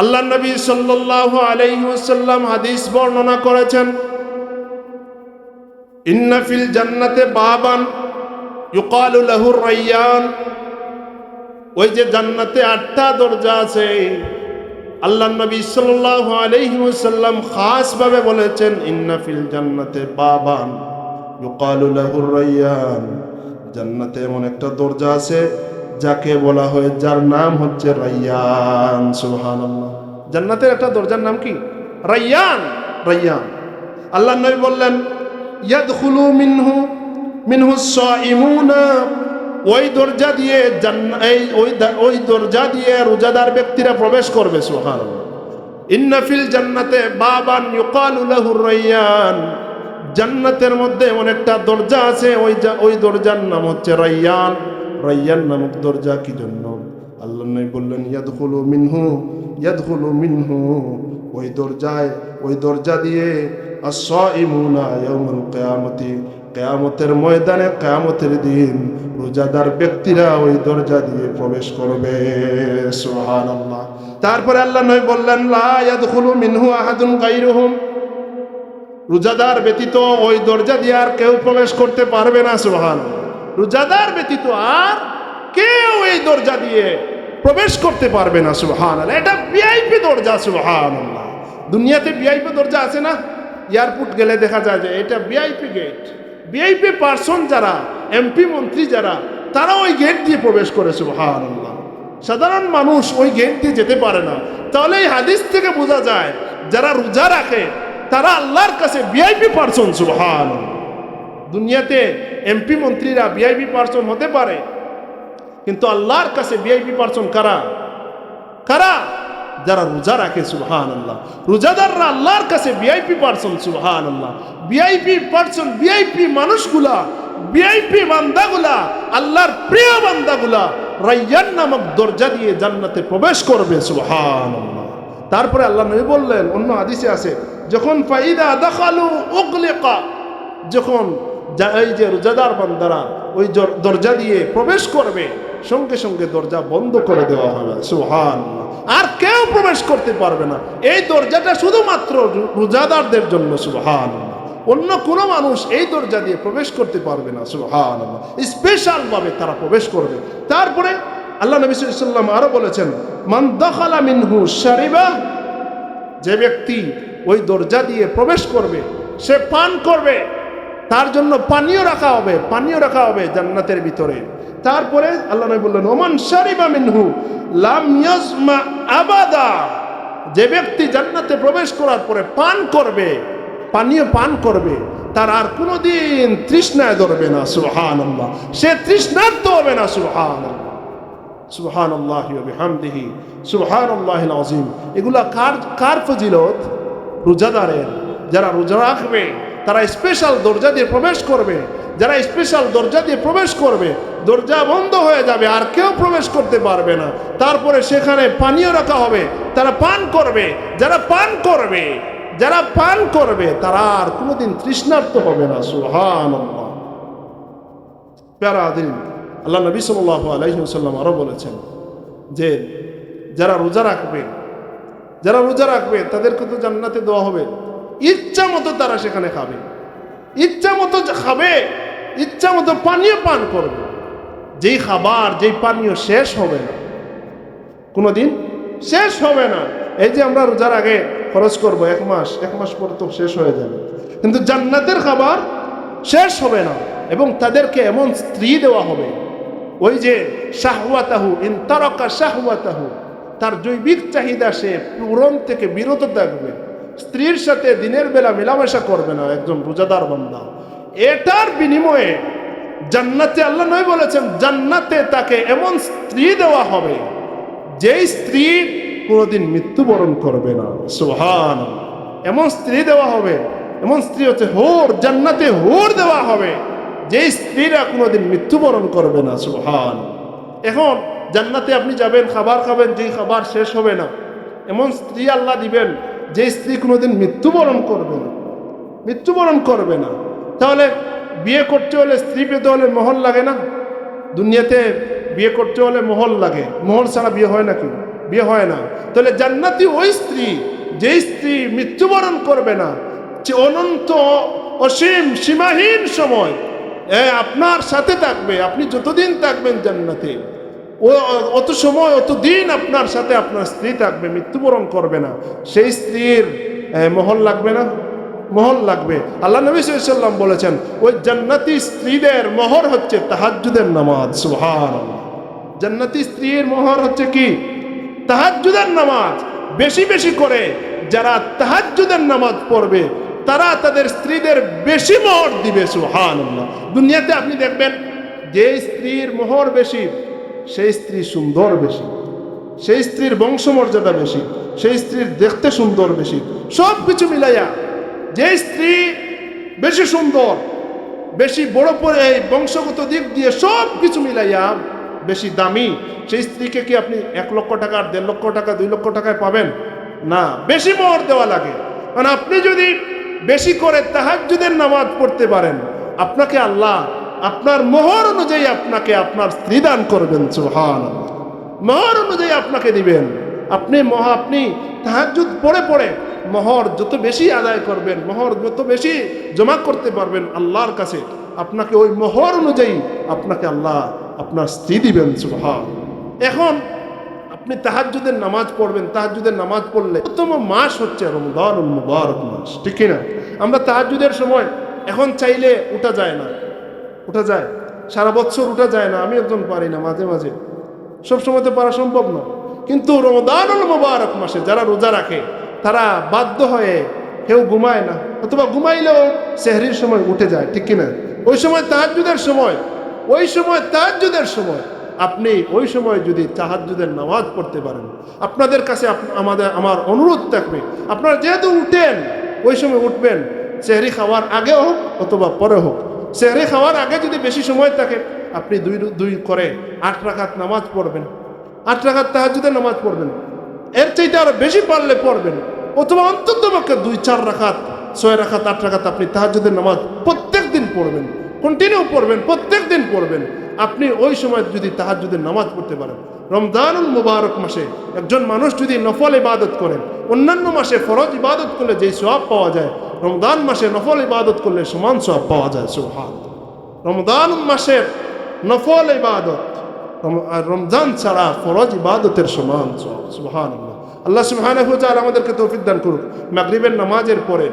আল্লাহ নবী সাল্লাল্লাহু আলাইহি হাদিস বর্ণনা করেছেন, ইন্না ফিল জান্নাতে বাবান ইউকালু লাহু রাইয়ান। ওই যে জান্নাতে আটটা দরজা আছে, আল্লাহ নবী সাল্লাল্লাহু আলাইহি ওয়াসাল্লাম খাস ভাবে বলেছেন, ইন্না ফিল জান্নাতে বাবান ইউকালু লাহু রাইয়ান। জান্নাতে এমন একটা দরজা আছে যাকে বলা হয়, যার নাম হচ্ছে রাইয়ান, সুবহানাল্লাহ। জান্নাতের একটা দরজার নাম কি? রাইয়ান রাইয়ান। আল্লাহ নবী বললেন, ইয়াদখুলু মিনহু মিনহু সাইমুনা ওই দরজা দিয়ে এই, ওই ওই দরজা দিয়ে রোজাদার ব্যক্তিরা প্রবেশ করবে, সুবহানাল্লাহ। ইন্না ফিল জান্নাতে বাবান ইউকালু রাইয়ান। জান্নাতের মধ্যে অনেকটা দরজা আছে, ওই ওই দরজার নাম হচ্ছে রাইয়ান। রাইয়ান নামক দরজা কি জন্য? আল্লাহ নবী বললেন, ইয়াদখুলু মিনহু ইয়াদখুলু মিনহু। ওই দরজায়, ওই দরজা দিয়ে কিয়ামতি, কেয়ামতের ময়দানে, কেয়ামতের দিন রোজাদার ব্যক্তিরা ওই দরজা দিয়ে প্রবেশ করবে। সোহান আল্লাহ তারপরে আল্লাহ নবী বললেন, লা ইয়াদখুলু মিনহু আহাদুন গায়রুহুম। রোজাদার ব্যতীত ওই দরজা দিয়ে আর কেউ প্রবেশ করতে পারবে না সুবহান রোজাদার ব্যতীত আর কেউ এই দরজা দিয়ে প্রবেশ করতে পারবে না সুবহান এটা ভিআইপি দরজা সুবহান দুনিয়াতে ভিআইপি দরজা আছে না? এয়ারপোর্ট গেলে দেখা যায় যে এটা ভিআইপি গেট। ভিআইপি পার্সন যারা এমপি মন্ত্রী যারা তারা ওই গেট দিয়ে প্রবেশ করে সুবহান সাধারণ মানুষ ওই গেট দিয়ে যেতে পারে না। তাহলে এই হাদিস থেকে বোঝা যায়, যারা রোজা রাখে, তারা আল্লাহর কাছে ভিআইপি পার্সন সুবহান দুনিয়াতে এমপি মন্ত্রীরা ভিআইপি পার্সন হতে পারে, কিন্তু আল্লাহর কাছে ভিআইপি পার্সন কারা? কারা? যারা রোজা রাখে সুবহান আল্লাহ রোজাদাররা আল্লাহর কাছে ভিআইপি পার্সন সুবহান আল্লাহ ভিআইপি পার্সন ভিআইপি মানুষগুলা ভিআইপি বান্দাগুলা, আল্লাহর প্রিয় বান্দাগুলা রাইয়ান নামক দরজা দিয়ে জান্নাতে প্রবেশ করবে সুবহান আল্লাহ তারপরে আল্লাহ নবী বললেন, অন্য হাদিসে আছে, যখন ফাইদা দাখালু উগলিকা, যখন যা- এই যে রোজাদার বান্দারা ওই দরজা দিয়ে প্রবেশ করবে, সঙ্গে সঙ্গে দরজা বন্ধ করে দেওয়া হবে। সুহান আর কেউ প্রবেশ করতে পারবে না। এই দরজাটা শুধুমাত্র রোজাদারদের জন্য সুহান অন্য কোনো মানুষ এই দরজা দিয়ে প্রবেশ করতে পারবে না সুহান স্পেশাল ভাবে তারা প্রবেশ করবে। তারপরে আল্লাহ নবী সাল্লাম আরও বলেছেন, মান দখালা মিনহু শারিবা যে ব্যক্তি ওই দরজা দিয়ে প্রবেশ করবে, সে পান করবে। তার জন্য পানীয় রাখা হবে, পানীয় রাখা হবে জান্নাতের ভিতরে। তারপরে আল্লাহ নবী বললেন, ওমান শারিবা মিনহু, লাম ইয়াজমা আবাদা। যে ব্যক্তি জান্নাতে প্রবেশ করার পরে পান করবে, পানীয় পান করবে, তার আর কোনোদিন তৃষ্ণায় ধরবে না, সুবহানাল্লাহ। সে তৃষ্ণার্ত হবে না, সুবহানাল্লাহ। সুবহান আল্লাহ বিহামদিহি সুবহান আল্লাহ আজিম এগুলা কার কার ফজিলত? রোজাদারের। যারা রোজা রাখবে স্পেশাল দরজা দিয়ে প্রবেশ করবে। যারা স্পেশাল দরজা দিয়ে প্রবেশ করবে, দরজা বন্ধ হয়ে যাবে, আর কেউ প্রবেশ করতে পারবে না। তারপরে সেখানে পানীয় রাখা হবে, তারা পান করবে। যারা পান করবে, যারা পান করবে, তারা আর কোনোদিন তৃষ্ণার্ত হবে না সুহান প্যারা দিন আল্লাহ নবী সাল্লাহ আলাইসাল্লাম আরও বলেছেন যে, যারা রোজা রাখবে, যারা রোজা রাখবে, তাদেরকে তো জান্নাতে দেওয়া হবে। ইচ্ছা মতো তারা সেখানে খাবে। ইচ্ছা মতো খাবে, ইচ্ছা মতো পানীয় পান করবে। যেই খাবার, যেই পানীয় শেষ হবে না। কোনোদিন শেষ হবে না। এই যে আমরা রোজার আগে খরচ করব, এক মাস এক মাস পর তো শেষ হয়ে যাবে। কিন্তু জান্নাতের খাবার শেষ হবে না এবং তাদেরকে এমন স্ত্রী দেওয়া হবে। ওই যে শাহওয়াতাহু ইন তারকা শাহওয়াতাহু, তার জৈবিক চাহিদা সে পূরণ থেকে বিরত থাকবে। স্ত্রীর সাথে দিনের বেলা মেলামেশা করবে না একজন রোজাদার বান্দা। এটার বিনিময়ে জান্নাতে আল্লাহ নয় বলেছেন, জান্নাতে তাকে এমন স্ত্রী দেওয়া হবে, যেই স্ত্রী কোনোদিন মৃত্যুবরণ করবে না। সোহান এমন স্ত্রী দেওয়া হবে, এমন স্ত্রী হচ্ছে হোর, জান্নাতে হোর দেওয়া হবে, যেই স্ত্রীরা কোনোদিন মৃত্যুবরণ করবে না। সোহান এখন জান্নাতে আপনি যাবেন, খাবার খাবেন, যেই খাবার শেষ হবে না, এমন স্ত্রী আল্লাহ দিবেন যে স্ত্রী কোনোদিন মৃত্যুবরণ করবে না, মৃত্যুবরণ করবে না, তাহলে বিয়ে করতে হলে স্ত্রী পেতে হলে মহল লাগে না? দুনিয়াতে বিয়ে করতে হলে মহল লাগে মহল ছাড়া বিয়ে হয় নাকি? বিয়ে হয় না। তাহলে জান্নাতি ওই স্ত্রী, যেই স্ত্রী মৃত্যুবরণ করবে না, যে অনন্ত, অসীম, সীমাহীন সময় আপনার সাথে থাকবে, আপনি যতদিন থাকবেন জান্নাতে। অত সময়, অত দিন আপনার সাথে আপনার স্ত্রী থাকবে, মৃত্যুবরণ করবে না। সেই স্ত্রীর মহল লাগবে না? মহল লাগবে। আল্লাহ নবী সাল্লাম বলেছেন, ওই জান্নাতি স্ত্রীদের মহর হচ্ছে তাহাজ্জুদের নামাজ সুবহান জান্নাতি স্ত্রীর মহর হচ্ছে কি? তাহাজ্জুদের নামাজ। বেশি বেশি করে যারা তাহাজ্জুদের নামাজ পড়বে, তারা তাদের স্ত্রীদের বেশি মোহর দিবে সুহান দুনিয়াতে আপনি দেখবেন, যে স্ত্রীর মোহর বেশি সেই স্ত্রী সুন্দর বেশি। সেই স্ত্রীর বংশমর্যাদা বেশি। সেই স্ত্রীর দেখতে সুন্দর বেশি। সব কিছু মিলাইয়া যে স্ত্রী বেশি সুন্দর, বেশি বড় পরে এই বংশগত দিক দিয়ে সব কিছু মিলাইয়া বেশি দামি, সেই স্ত্রীকে কি আপনি এক লক্ষ টাকা আর দেড় লক্ষ টাকা, দুই লক্ষ টাকায় পাবেন? না, বেশি মোহর দেওয়া লাগে। মানে আপনি যদি বেশি করে তাহাজ্জুদের নামাজ পড়তে পারেন, আপনাকে আল্লাহ আপনার মোহর অনুযায়ী আপনাকে আপনার স্ত্রী দান করবেন সুহান মোহর অনুযায়ী আপনাকে দিবেন। আপনি মহা, আপনি তাহাজ্জুদ পড়ে পড়ে মোহর যত বেশি আদায় করবেন, মোহর যত বেশি জমা করতে পারবেন আল্লাহর কাছে, আপনাকে ওই মোহর অনুযায়ী আপনাকে আল্লাহ আপনার স্ত্রী দিবেন সুহান এখন আপনি তাহাজ্জুদের নামাজ পড়বেন, তাহাজ্জুদের নামাজ পড়লে প্রথম মাস হচ্ছে রমজান মুবারক মাস, ঠিক না আমরা তাহাজ্জুদের সময় এখন চাইলে উঠা যায় না। উঠা যায়। সারা বছর উঠা যায় না, আমি একজন পারি না মাঝে মাঝে। সব সময় তো পারা সম্ভব না। কিন্তু রমদানুল মুবারক মাসে যারা রোজা রাখে, তারা বাধ্য হয়ে কেউ ঘুমায় না, অথবা ঘুমাইলেও সেহরির সময় উঠে যায়, ঠিক কিনা? ওই সময় তাহাজ্জুদের সময়, ওই সময় তাহাজ্জুদের সময়। আপনি ওই সময় যদি তাহাজ্জুদের নামাজ পড়তে পারেন, আপনাদের কাছে আমাদের আমার অনুরোধ থাকবে, আপনারা যেহেতু উঠেন, ওই সময় উঠবেন, সেহরি খাওয়ার আগে হোক অথবা পরে হোক সেহরি খাওয়ার আগে যদি বেশি সময় থাকে, আপনি দুই দুই করে আট রাখাত নামাজ পড়বেন। আট রাখাত তাহাজুদের নামাজ পড়বেন। এর চাইতে আরও বেশি পারলে পড়বেন। অথবা অন্তত পক্ষে দুই, চার রাখাত ছয় রাখাত আট রাখাত আপনি তাহাজুদের নামাজ প্রত্যেক দিন পড়বেন। কন্টিনিউ পড়বেন, প্রত্যেক দিন পড়বেন। আপনি ওই সময় যদি তাহাজুদের নামাজ পড়তে পারেন। রমজানুল মুবারক মাসে একজন মানুষ যদি নফল ইবাদত করেন অন্যান্য মাসে ফরজ ইবাদত করলে যেই সোয়াব পাওয়া যায় রমদান মাসে নফল ইবাদত করলে সমান সোয়াব পাওয়া যায় সোহাদ রমদান মাসের নফল ইবাদত রমজান ছাড়া ফরজ ইবাদতের সমান সোহান আল্লাহ সুহান আমাদেরকে তৌফিক দান করুক। মাগরিবের নামাজের পরে